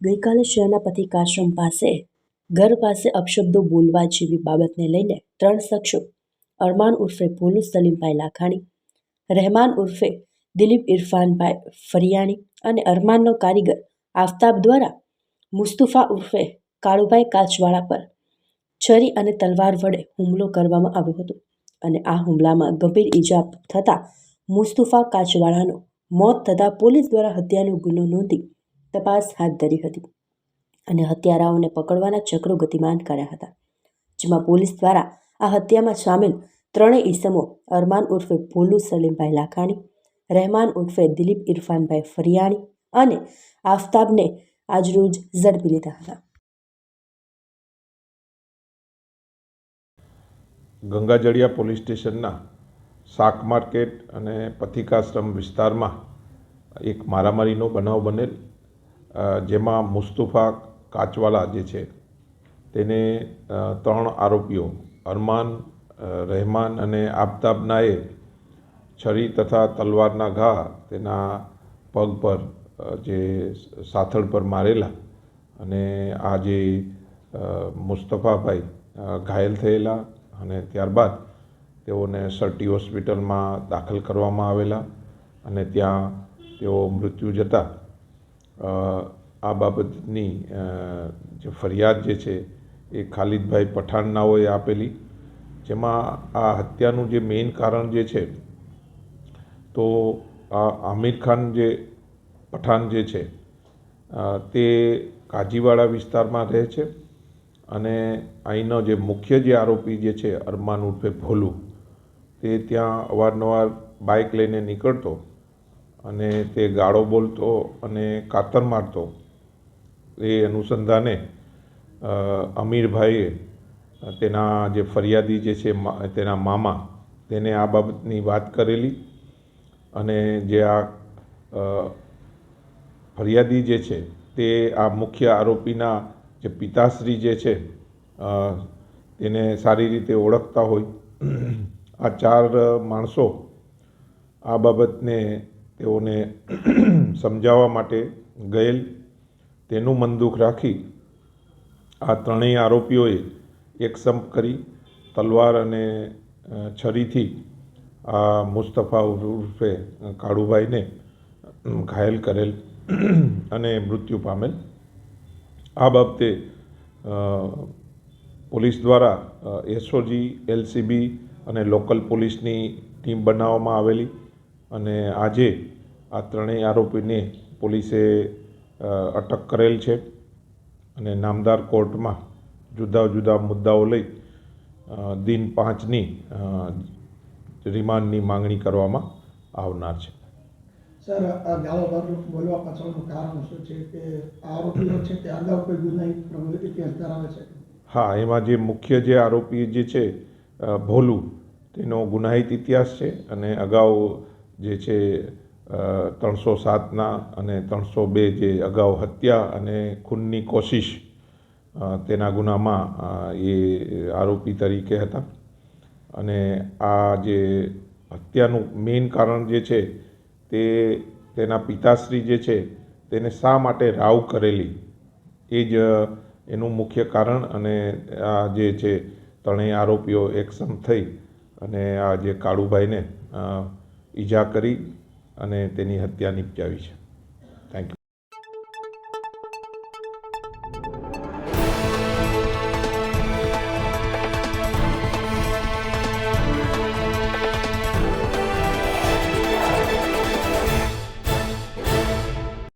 ગઈકાલે શહેરના પથિકાશ્રમ પાસે, ઘર પાસે અપશબ્દો બોલવા જેવી બાબતને લઈને ત્રણ શખ્સો, અરમાન ઉર્ફે ભોલુ સલીમભાઈ લાખાણી, રહેમાન ઉર્ફે દિલીપ ઇરફાનભાઈ ફરિયાણી અને અરમાનનો કારીગર આફતાબ દ્વારા મુસ્તુફા ઉર્ફે કાળુભાઈ કાચવાળા પર છરી અને તલવાર વડે હુમલો કરવામાં આવ્યો હતો અને આ હુમલામાં ગંભીર ઈજા થતાં મુસ્તુફા કાચવાળાનું મોત થતાં પોલીસ દ્વારા હત્યાનો ગુનો નોંધી તપાસ હાથ ધરી હતી અને હત્યારાઓને પકડવાના ચક્રો ગતિમાન કર્યા હતા, જેમાં પોલીસ દ્વારા આ હત્યામાં સામેલ ત્રણેય ઈસમો અરમાન ઉર્ફે ભોલુ સલીમભાઈ લાખાણી, રહેમાન ઉર્ફે દિલીપ ઇરફાનભાઈ ફરિયાણી અને આફતાબને આજરોજ ઝડપી લીધા હતા. ગંગાજળિયા પોલીસ સ્ટેશનના શાક માર્કેટ અને પથિકાશ્રમ વિસ્તારમાં એક મારામારીનો બનાવ બનેલ જેમાં મુસ્તુફા કાચવાલા જે છે તેને ત્રણ આરોપીઓ, અરમાન રહેમાન અને આફતાબનાએ છરી તથા તલવારના ઘા તેના પગ પર જે સાથળ પર મારેલા અને આ જે મુસ્તફાભાઈ ઘાયલ થયેલા અને ત્યારબાદ તેઓને સરટી હોસ્પિટલમાં દાખલ કરવામાં આવેલા અને ત્યાં તેઓ મૃત્યુ જતાં આ બાબતની જે ફરિયાદ જે છે એ ખાલિદભાઈ પઠાણ નાઓએ આપેલી, જેમાં આ હત્યાનું જે મેઇન કારણ જે છે, તો આ આમિર ખાન જે, પઠાણ જે છે તે કાજીવાડા વિસ્તારમાં રહે છે. અને અહીંનો જે મુખ્ય જે આરોપી જે છે, અરમાન ઉર્ફે ભોલુ, તે ત્યાં અવારનવાર બાઇક લઈને નીકળતો અને તે ગાળો બોલતો અને કાતર મારતો. એ અનુસંધાને અમીરભાઈએ તેના જે ફરિયાદી જે છે તેના મામા, તેને આ બાબતની વાત કરેલી અને જે આ ફરિયાદી જે છે, તે આ મુખ્ય આરોપીના જે પિતાશ્રી જે છે તેને સારી રીતે ઓળખતા હોય. આ ચાર માણસો આ બાબતને તેઓને સમજાવવા માટે ગયેલ. તેનું મનદુખ રાખી આ ત્રણેય આરોપીઓએ એકસંપ કરી તલવાર અને છરીથી આ મુસ્તફા ઉર્ફે કાળુભાઈને ઘાયલ કરેલ અને મૃત્યુ પામેલ. આ બાબતે પોલીસ દ્વારા એસઓજી એલસીબી અને લોકલ પોલીસની ટીમ બનાવવામાં આવેલી અને આજે આ ત્રણેય આરોપીને પોલીસે અટક કરેલ છે અને નામદાર કોર્ટમાં જુદા જુદા મુદ્દાઓ લઈ દિન પાંચની રિમાન્ડની માંગણી કરવામાં આવનાર છે. સર, આ ગાળો પર બોલવા પાછળનું કારણ શું છે કે આરોપીઓ છે તે અગાઉ કોઈ ગુનાહિત પ્રવૃત્તિ ઇતિહાસ ધરાવે છે? હા, એમાં જે મુખ્ય જે આરોપી જે છે ભોલુ, તેનો ગુનાહિત ઇતિહાસ છે અને અગાઉ જે છે ત્રણસો સાતના અને ત્રણસો બે જે અગાઉ હત્યા અને ખૂનની કોશિશ તેના ગુનામાં એ આરોપી તરીકે હતા. અને આ જે હત્યાનું મેઇન કારણ જે છે તે તેના પિતાશ્રી જે છે, તેને શા માટે રાવ કરેલી? એ જ, એનું મુખ્ય કારણ અને આ જે છે, ત્રણેય આરોપીઓ એકસમ થઈ અને આ જે કાળુભાઈને ઈજા કરી અને તેની હત્યા નિપજાવી છે.